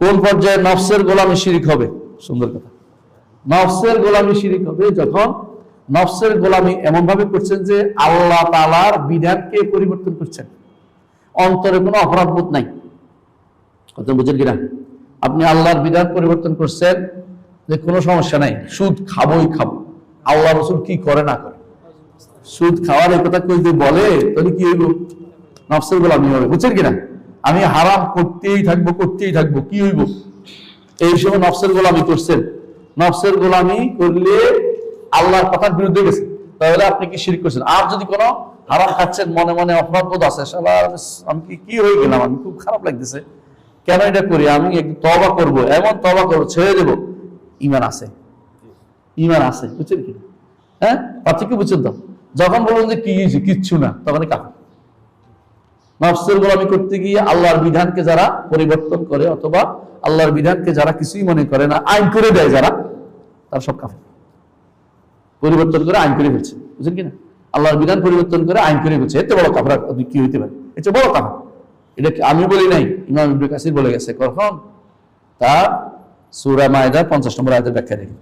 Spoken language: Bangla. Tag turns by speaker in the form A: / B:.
A: কোন পর্যায়ে নফসের গোলামি শিরিক হবে? সুন্দর কথা। নফসের গোলামি শিরিক হবে যখন নফসের গোলামি এমন ভাবে করছেন যে আল্লাহ তালার বিধানকে পরিবর্তন করছেন। অন্তরে কোনো অপরাধবোধ নাই। কথা বুঝেন কিনা? আপনি আল্লাহর বিধান পরিবর্তন করছেন যে কোনো সমস্যা নাই। সুদ খাবোই খাব। আল্লাহ রসুল কি করে না করে? সুদ খাওয়ার এই কথা কেউ যদি বলে, তাহলে কি হইব? নফসের গোলামি হবে। বুঝছেন কিনা? আমি হারাম করতেই থাকব করতেই থাকব, কি হইব? এই সময় নফসের গোলামি করছেন। নফসের গোলামি করলে আল্লাহর কথার বিরুদ্ধে গেছে। তাহলে আপনি কি শিরিক করছেন? আর যদি কোনো হারাম খাচ্ছেন, মনে মনে অপরাধবোধ আছে আমি- কি কি হয়ে গেলাম? আমি খুব খারাপ লাগতেছে। কেন এটা করি? আমি একটু তবা করব, এমন তবা করব, ছেড়ে দেব। ইমান আছে। ইমান আছে, বুঝছেন কি? হ্যাঁ? পার্থক্য বুঝছেন তো? যখন বলুন যে কি কিচ্ছু না তখন কাফের। নফসের গোলামি করতে গিয়ে আল্লাহর বিধানকে যারা পরিবর্তন করে অথবা আল্লাহর বিধানকে যারা কিছুই মনে করে না, আইন করে দেয় যারা, তারা সব কাফের। পরিবর্তন করে আইন করে ফেলছে, বুঝলেন কিনা? আল্লাহর বিধান পরিবর্তন করে আইন করে ফেলছে, এতে বড় কাফের কি হইতে পারে? এটা বড় কাফের। এটা আমি বলি নাই, ইমাম ইবনে কাসির বলে গেছে। কখন? তা সূরা মায়দা পঞ্চাশ নম্বর আয়াতের ব্যাখ্যা দেখি